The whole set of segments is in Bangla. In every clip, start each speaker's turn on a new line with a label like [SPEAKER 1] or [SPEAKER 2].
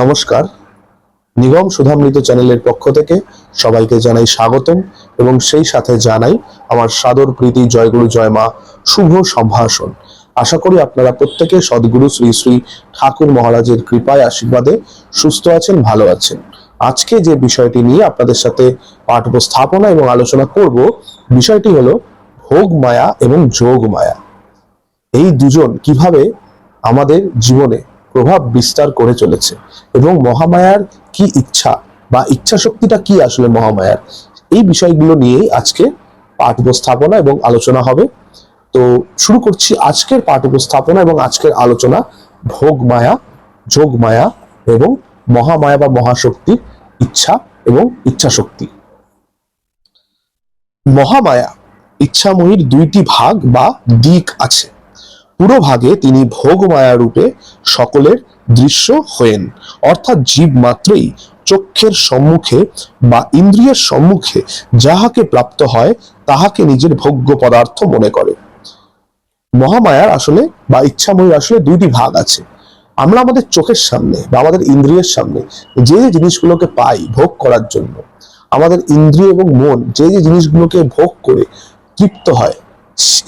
[SPEAKER 1] নমস্কার। নিগম সুধামৃত চ্যানেলের পক্ষ থেকে সবাইকে জানাই স্বাগতম এবং সেই সাথে জানাই আমার সাদর প্রীতি, জয়গুরু, জয় মা, শুভ সম্ভাষণ। আশা করি আপনারা প্রত্যেকে সদ্গুরু শ্রী শ্রী ঠাকুর মহারাজের কৃপায় আশীর্বাদে সুস্থ আছেন, ভালো আছেন। আজকে যে বিষয়টি নিয়ে আপনাদের সাথে পাঠ উপস্থাপনা এবং আলোচনা করব, বিষয়টি হলো ভোগ মায়া এবং যোগ মায়া। এই দুজন কীভাবে আমাদের জীবনে প্রভাব বিস্তার করে চলেছে। এবং মহামায়ার কি ইচ্ছা বা ইচ্ছা শক্তিটা কি আসলে মহামায়ার? এই বিষয়গুলো নিয়েই আজকে পাঠ উপস্থাপনা এবং আলোচনা হবে। তো শুরু করছি আজকের পাঠ উপস্থাপনা এবং আজকের আলোচনা ভোগ মায়া, যোগ মায়া এবং মহামায়া বা মহাশক্তির ইচ্ছা এবং ইচ্ছা শক্তি মহামায়া ইচ্ছাময়ীর দুইটি ভাগ বা দিক আছে। পুরো ভাগে তিনি ভোগমায়া রূপে সকলের দৃশ্য হয়েন। অর্থাৎ জীব মাত্রই চক্ষের সম্মুখে বা ইন্দ্রিয়ের সম্মুখে যাহাকে প্রাপ্ত হয়, তাহাকে নিজের ভোগ্য পদার্থ মনে করে। মহামায়ার আসলে বা ইচ্ছাময়ীর আসলে দুইটি ভাগ আছে। আমরা আমাদের চোখের সামনে বা আমাদের ইন্দ্রিয়ের সামনে যে যে জিনিসগুলোকে পাই ভোগ করার জন্য, আমাদের ইন্দ্রিয় এবং মন যে যে জিনিসগুলোকে ভোগ করে তৃপ্ত হয়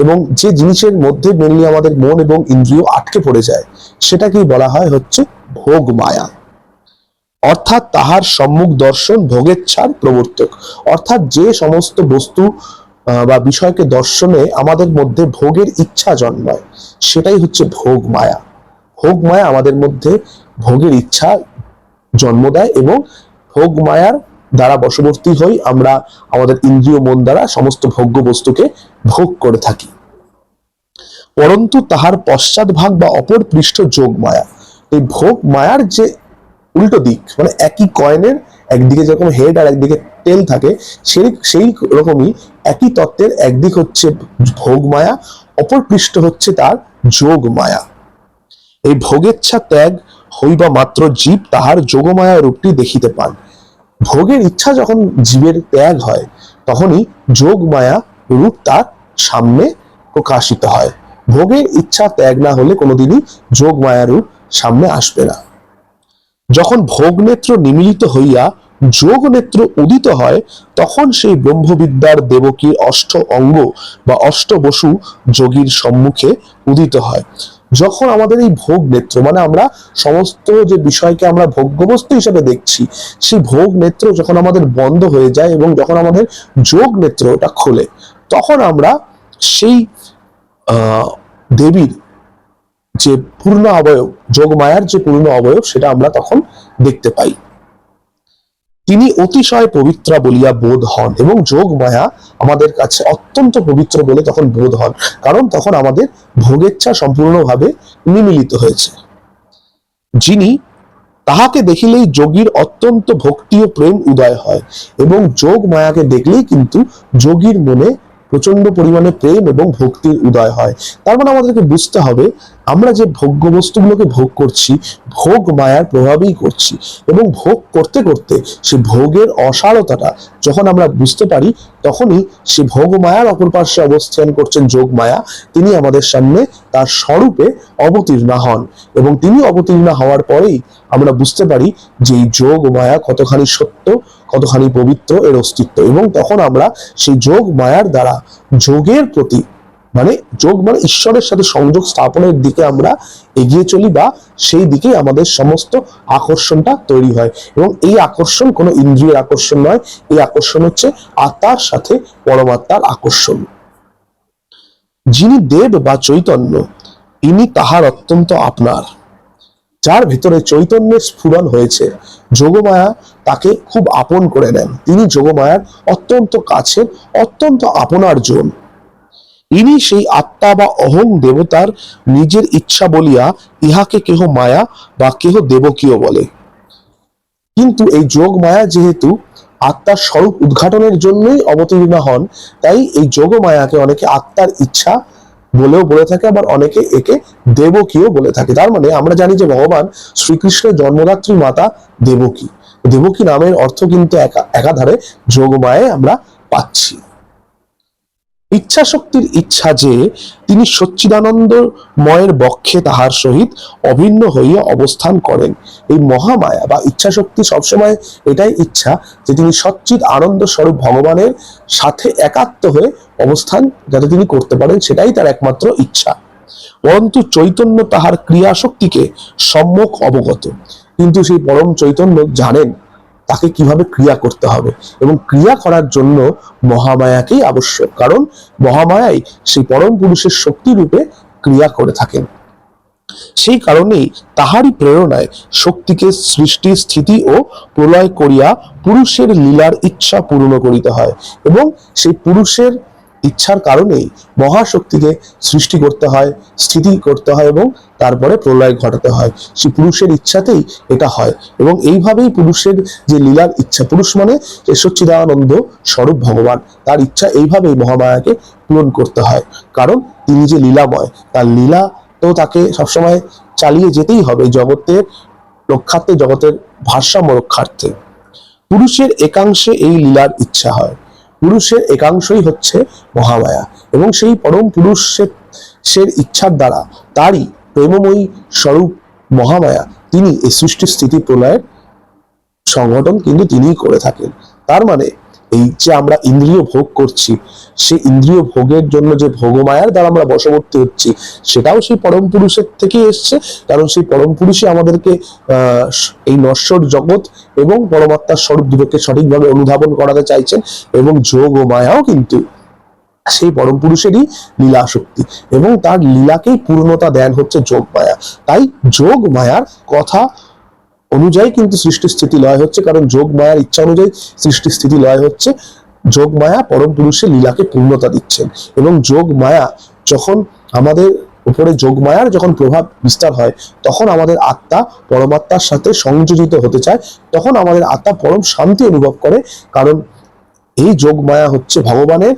[SPEAKER 1] এবং যে জিনিসের মধ্যে মেনলি আমাদের মন এবং ইন্দ্রিয় আটকে পড়ে যায়, সেটাকেই বলা হয় হচ্ছে ভোগ মায়া। অর্থাৎ তাহার সম্মুখ দর্শন ভোগেচ্ছার প্রবর্তক। অর্থাৎ যে সমস্ত বস্তু বা বিষয়কে দর্শনে আমাদের মধ্যে ভোগের ইচ্ছা জন্মায়, সেটাই হচ্ছে ভোগ মায়া। ভোগ মায়া আমাদের মধ্যে ভোগের ইচ্ছা জন্ম দেয় এবং ভোগ মায়ার দ্বারা বশবর্তী হই আমরা আমাদের ইন্দ্রিয় মন দ্বারা সমস্ত ভোগ্য বস্তুকে ভোগ করে থাকি। পরন্তু তাহার পশ্চাৎ ভাগ বা অপর পৃষ্ঠ যোগ মায়া। এই ভোগ মায়ার যে উল্টো দিক মানে একই কয়েনের একদিকে যেরকম হেড আর একদিকে টেল থাকে, সেই সেই রকমই একই তত্ত্বের একদিক হচ্ছে ভোগ মায়া, অপর পৃষ্ঠ হচ্ছে তার যোগ মায়া। এই ভোগেচ্ছা ত্যাগ হইবা মাত্র জীব তাহার যোগমায়া রূপটি দেখিতে পান। ভোগের ইচ্ছা যখন জীবের ত্যাগ হয়, তখনই যোগ মায়া রূপ তার সামনে প্রকাশিত হয়। ভোগের ইচ্ছা ত্যাগ না হলে কোনোদিনই যোগ মায়া রূপ সামনে আসবে না। যখন ভোগ নেত্র নিমিলিত হইয়া যোগ নেত্র উদিত হয়, তখন সেই ব্রহ্মবিদ্যার দেবকীর অষ্ট অঙ্গ বা অষ্ট বসু যোগীর সম্মুখে উদিত হয়। যখন আমাদের এই ভোগ নেত্র মানে আমরা সমস্ত যে বিষয়কে আমরা ভোগ্যবস্তু হিসেবে দেখছি, সেই ভোগ নেত্র যখন আমাদের বন্ধ হয়ে যায় এবং যখন আমাদের যোগ নেত্র ওটা খোলে, তখন আমরা সেই দেবীর যে পূর্ণ অবয়ব, যোগমায়ার যে পূর্ণ অবয়ব, সেটা আমরা তখন দেখতে পাই। তিনি অতিশয় পবিত্র বলিয়া বোধ হন এবং যোগ মায়া আমাদের কাছে অত্যন্ত পবিত্র বলে তখন বোধ হন। কারণ তখন আমাদের ভোগেচ্ছা সম্পূর্ণভাবে নিমিলিত হয়েছে। যিনি তাহাকে দেখিলেই যোগীর অত্যন্ত ভক্তি ও প্রেম উদয় হয় এবং যোগ মায়াকে দেখলেই কিন্তু যোগীর মনে প্রচণ্ড পরিমাণে প্রেম এবং ভক্তির উদয় হয়। তার মানে আমাদেরকে বুঝতে হবে, আমরা যে ভোগ্য বস্তুগুলোকে ভোগ করছি, ভোগ মায়ার প্রভাবেই করছি এবং ভোগ করতে করতে সে ভোগের অসারতাটা যখন আমরা বুঝতে পারি, তখনই সে ভোগ মায়ার অপর পার্শ্বে অবস্থান করছেন যোগ মায়া। তিনি আমাদের সামনে তার স্বরূপে অবতীর্ণ হন এবং তিনি অবতীর্ণ হওয়ার পরেই আমরা বুঝতে পারি যে এই যোগ মায়া কতখানি সত্য কতখানি পবিত্র এর অস্তিত্ব। এবং তখন আমরা সেই যোগ মায়ার দ্বারা, যোগের প্রতি মানে যোগ মানে ঈশ্বরের সাথে সংযোগ স্থাপনের দিকে আমরা এগিয়ে চলি বা সেই দিকেই আমাদের সমস্ত আকর্ষণটা তৈরি হয়। এবং এই আকর্ষণ কোনো ইন্দ্রিয়ের আকর্ষণ নয়, এই আকর্ষণ হচ্ছে আত্মার সাথে পরমাত্মার আকর্ষণ। যিনি দেব বা চৈতন্য, ইনি তাহার অত্যন্ত আপনার। যার ভেতরে চৈতন্যের স্ফুরণ হয়েছে। যোগমায়া তাকে খুব আপন করে নেন। তিনি যোগমায়ার অত্যন্ত কাছের, অত্যন্ত আপনার জন। ইনি সেই আত্মা বা অহং দেবতার নিজের ইচ্ছা বলিয়া ইহাকে কেহ মায়া বা কেহ দেবকীয় বলে। কিন্তু এই যোগ মায়া যেহেতু আত্মার স্বরূপ উদ্ঘাটনের জন্যই অবতীর্ণ হন, তাই এই যোগ মায়াকে অনেকে আত্মার ইচ্ছা বলেও বলে থাকে, আবার অনেকে একে দেবকীও বলে থাকে। তার মানে আমরা জানি যে ভগবান শ্রীকৃষ্ণের জন্মদাত্রী মাতা দেবকী। দেবকী নামের অর্থ কিন্তু একা- একাধারে যোগমায়ে আমরা পাচ্ছি। ইচ্ছা শক্তির ইচ্ছা যে তিনি সচ্চিদানন্দময়ের বক্ষে তাহার সহিত অভিন্ন হইয়া অবস্থান করেন। এই মহামায়া বা ইচ্ছা শক্তি সবসময় এটাই ইচ্ছা যে তিনি সচ্চিদ আনন্দ স্বরূপ ভগবানের সাথে একাত্ম হয়ে অবস্থান যাতে তিনি করতে পারেন, সেটাই তার একমাত্র ইচ্ছা। পরন্তু চৈতন্য তাহার ক্রিয়া শক্তিকে সম্মুখ অবগত। কিন্তু সেই পরম চৈতন্য জানেন তাকে কীভাবে ক্রিয়া করতে হবে এবং ক্রিয়া করার জন্য মহামায়াকেই আবশ্যক, কারণ মহামায়াই সেই পরম পুরুষের শক্তি রূপে ক্রিয়া করে থাকেন। সেই কারণেই তাহারই প্রেরণায় শক্তিকে সৃষ্টি, স্থিতি ও প্রলয় করিয়া পুরুষের লীলার ইচ্ছা পূর্ণ করিতে হয় এবং সেই পুরুষের ইচ্ছার কারণেই মহাশক্তিকে সৃষ্টি করতে হয়, স্থিতি করতে হয় এবং তারপরে প্রলয় ঘটাতে হয়। সেই পুরুষের ইচ্ছাতেই এটা হয় এবং এইভাবেই পুরুষের যে লীলার ইচ্ছা, পুরুষ মানে যে স্বরূপ ভগবান। তার ইচ্ছা এইভাবেই মহামায়াকে পূরণ করতে হয়। কারণ তিনি যে লীলাময়, তার লীলা তো তাকে সবসময় চালিয়ে যেতেই হবে জগতের রক্ষার্থে, জগতের ভারসাম্য রক্ষার্থে। পুরুষের একাংশে এই লীলার ইচ্ছা হয়। পুরুষের একাংশই হচ্ছে মহামায়া এবং সেই পরম পুরুষের, সের ইচ্ছার দ্বারা তারই প্রেমময়ী স্বরূপ মহামায়া তিনি এই সৃষ্টি স্থিতি প্রলয়ের সংগঠন কিন্তু তিনিই করে থাকেন। তার মানে এই যে আমরা ইন্দ্রিয় ভোগ করছি, সেই ইন্দ্রিয় ভোগের জন্য যে ভোগমায়ার দ্বারা আমরা বশবর্তী হচ্ছি, সেটাও সেই পরম পুরুষের থেকে এসছে। কারণ সেই পরম পুরুষই আমাদেরকে এই নশ্বর জগৎ এবং পরমাত্মার স্বরূপ দুটোকে সঠিকভাবে অনুধাবন করাতে চাইছেন এবং যোগ ও মায়াও কিন্তু সেই পরম পুরুষেরই লীলা শক্তি এবং তার লীলাকেই পূর্ণতা দেন হচ্ছে যোগ মায়া। তাই যোগ মায়ার কথা অনুযায়ী কিন্তু সৃষ্টি স্থিতি লয় হচ্ছে, কারণ যোগ মায়ার ইচ্ছা অনুযায়ী সৃষ্টি স্থিতি লয় হচ্ছে। যোগ মায়া পরম পুরুষের লীলাকে পূর্ণতা দিচ্ছেন এবং যোগ মায়া যখন আমাদের উপরে যোগ মায়ার যখন প্রভাব বিস্তার হয়, তখন আমাদের আত্মা পরমাত্মার সাথে সংযোজিত হতে চায়, তখন আমাদের আত্মা পরম শান্তি অনুভব করে, কারণ এই যোগ মায়া হচ্ছে ভগবানের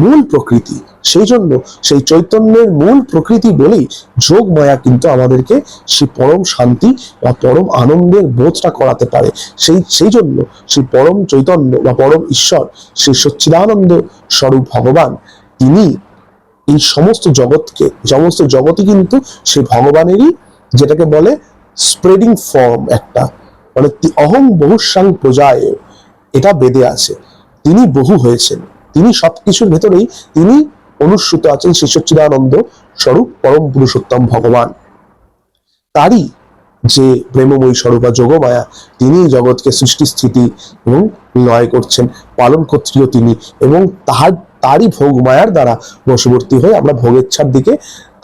[SPEAKER 1] মূল প্রকৃতি। সেই জন্য সেই চৈতন্যের মূল প্রকৃতি বলেই যোগ মায়া কিন্তু আমাদেরকে সেই পরম শান্তি বা পরম আনন্দের বোধটা করাতে পারে। সেই সেই জন্য সেই পরম চৈতন্য বা পরম ঈশ্বর, সেই সচ্চিদানন্দ স্বরূপ ভগবান, তিনি এই সমস্ত জগৎকে, সমস্ত জগৎই কিন্তু সেই ভগবানেরই যেটাকে বলে স্প্রেডিং ফর্ম একটা মানে অহং বহুসাং প্রজায়, এটা বেদে আছে। তিনি বহু হয়েছেন। তিনি সবকিছুর ভেতরেই তিনি অনুসূত আছেন শ্রী সচ্চিদানন্দ স্বরূপ পরম পুরুষোত্তম ভগবান। তারই যে প্রেমময়ী স্বরূপ যোগমায়া তিনি জগৎকে সৃষ্টি স্থিতি এবং লয় করছেন পালন ক্ষত্রিয় তিনি এবং তাহার তারই ভোগ মায়ার দ্বারা বশবর্তী হয়ে আমরা ভোগেচ্ছার দিকে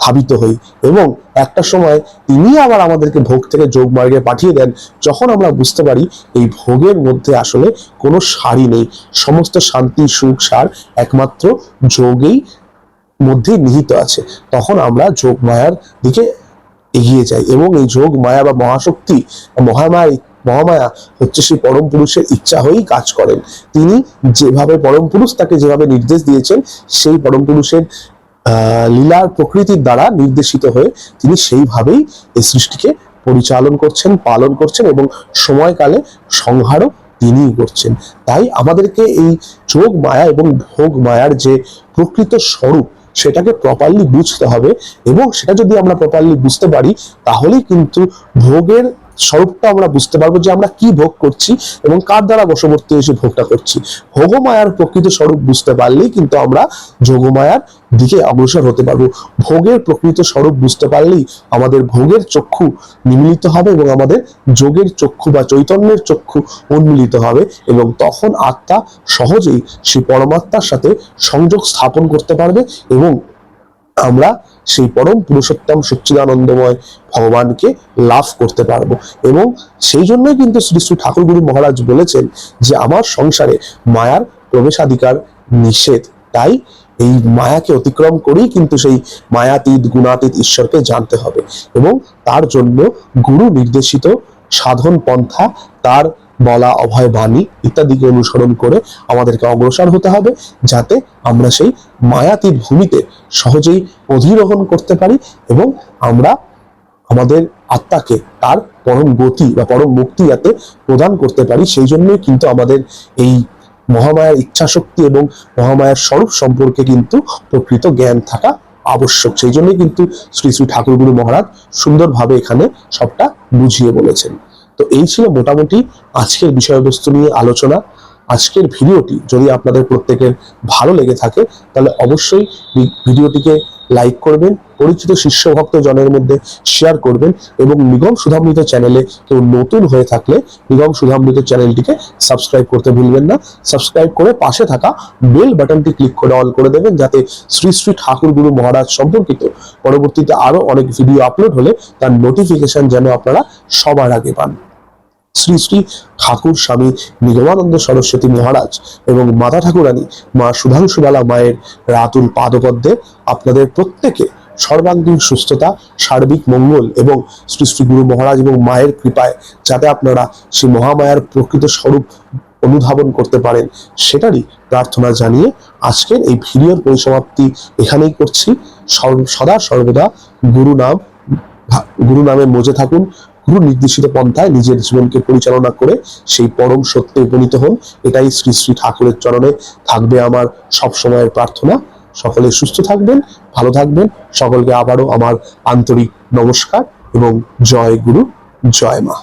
[SPEAKER 1] ধাবিত হই। এবং একটা সময় তিনি আবার আমাদেরকে ভোগ থেকে যোগ মার্গে পাঠিয়ে দেন, যখন আমরা বুঝতে পারি এই ভোগের মধ্যে আসলে কোনো সারই নেই। সমস্ত শান্তি, সুখ, সার একমাত্র যোগেই মধ্যে নিহিত আছে। তখন আমরা যোগ মায়ার দিকে এগিয়ে যাই এবং এই যোগ মায়া বা মহাশক্তি, মহামায় মহামায়া হচ্ছে সেই পরম পুরুষের ইচ্ছা হয়েই কাজ করেন। তিনি যেভাবে পরম পুরুষ তাকে যেভাবে নির্দেশ দিয়েছেন, সেই পরম পুরুষের লীলার প্রকৃতির দ্বারা নির্দেশিত হয়ে তিনি সেইভাবেই এই সৃষ্টিকে পরিচালন করছেন, পালন করছেন এবং সময়কালে সংহারও তিনিই করছেন। তাই আমাদেরকে এই যোগ মায়া এবং ভোগ মায়ার যে প্রকৃত স্বরূপ, সেটাকে প্রপারলি বুঝতে হবে এবং সেটা যদি আমরা প্রপারলি বুঝতে পারি, তাহলেই কিন্তু ভোগের স্বরূপটা আমরা বুঝতে পারব যে আমরা কি ভোগ করছি এবং কার দ্বারা বশবর্তী এসে ভোগটা করছি। ভোগমায়ার প্রকৃত স্বরূপ বুঝতে পারলেই কিন্তু আমরা যোগমায়ার দিকে অগ্রসর হতে পারব। ভোগের প্রকৃত স্বরূপ বুঝতে পারলেই আমাদের ভোগের চক্ষু নিমিলিত হবে এবং আমাদের যোগের চক্ষু বা চৈতন্যের চক্ষু উন্মিলিত হবে এবং তখন আত্মা সহজেই সেই পরমাত্মার সাথে সংযোগ স্থাপন করতে পারবে এবং আমরা সেই পরম পুরুষোত্তম সচ্চিদানন্দময় ভগবানকে লাভ করতে পারব। এবং সেই জন্যই কিন্তু শ্রী শ্রী ঠাকুরগুরু মহারাজ বলেছেন যে, আমার সংসারে মায়ার প্রবেশাধিকার নিষেধ। তাই এই মায়াকে অতিক্রম করেই কিন্তু সেই মায়াতীত, গুণাতীত ঈশ্বরকে জানতে হবে। এবং তার জন্য গুরু নির্দেশিত সাধন পন্থা তার বলা, অভয় বাণী ইত্যাদিকে অনুসরণ করে আমাদেরকে অগ্রসর হতে হবে যাতে আমরা সেই মায়াতীত ভূমিতে সহজেই অধিরোহণ করতে পারি এবং আমরা আমাদের আত্মাকে তার পরম গতি বা পরম মুক্তি যাতে প্রদান করতে পারি। সেই জন্যই কিন্তু আমাদের এই মহামায়ার ইচ্ছা শক্তি এবং মহামায়ার স্বরূপ সম্পর্কে কিন্তু প্রকৃত জ্ঞান থাকা আবশ্যক। সেই জন্যই কিন্তু শ্রী শ্রী ঠাকুরগুরু মহারাজ সুন্দরভাবে এখানে সবটা বুঝিয়ে বলেছেন। তো এই ছিল মোটামুটি আজকের বিষয়বস্তু নিয়ে আলোচনা। আজকের ভিডিওটি যদি আপনাদের প্রত্যেকের ভালো লেগে থাকে, তাহলে অবশ্যই ভিডিওটিকে লাইক করবেন, পরিচিত শিষ্য ভক্ত জনের মধ্যে শেয়ার করবেন এবং নিগম সুধামৃত চ্যানেলে কেউ নতুন হয়ে থাকলে নিগম সুধামৃত চ্যানেলটিকে সাবস্ক্রাইব করতে ভুলবেন না। সাবস্ক্রাইব করে পাশে থাকা বেল বাটনটি ক্লিক করে অল করে দেবেন, যাতে শ্রী শ্রী ঠাকুর গুরু মহারাজ সম্পর্কিত পরবর্তীতে আরও অনেক ভিডিও আপলোড হলে তার নোটিফিকেশন যেন আপনারা সবার আগে পান। শ্রী শ্রী ঠাকুর স্বামী নিগমানন্দ সরস্বতী মহারাজ এবং মাতা ঠাকুরানী মা সুধাংশুবালা মায়ের রাতুল পাদপদ্মে আপনাদের প্রত্যেকে সর্বাঙ্গীন সুস্থতা, সার্বিক মঙ্গল এবং শ্রী শ্রী গুরু মহারাজ এবং মায়ের কৃপায় যাতে আপনারা সেই মহামায়ার প্রকৃত স্বরূপ অনুধাবন করতে পারেন সেটারই প্রার্থনা জানিয়ে আজকের এই ভিডিওর পরিসমাপ্তি এখানেই করছি। সদা সর্বদা গুরু নাম গুরু নামে মজে থাকুন। গুরু নির্দেশিত পন্থায় নিজের জীবনকে পরিচালনা করে সেই পরম সত্যে উপনীত হন। এটাই শ্রী শ্রী ঠাকুরের চরণে থাকবে আমার সব সময়ের প্রার্থনা। সকলে সুস্থ থাকবেন, ভালো থাকবেন। সকলকে আবারও আমার আন্তরিক নমস্কার এবং জয় গুরু, জয় মা।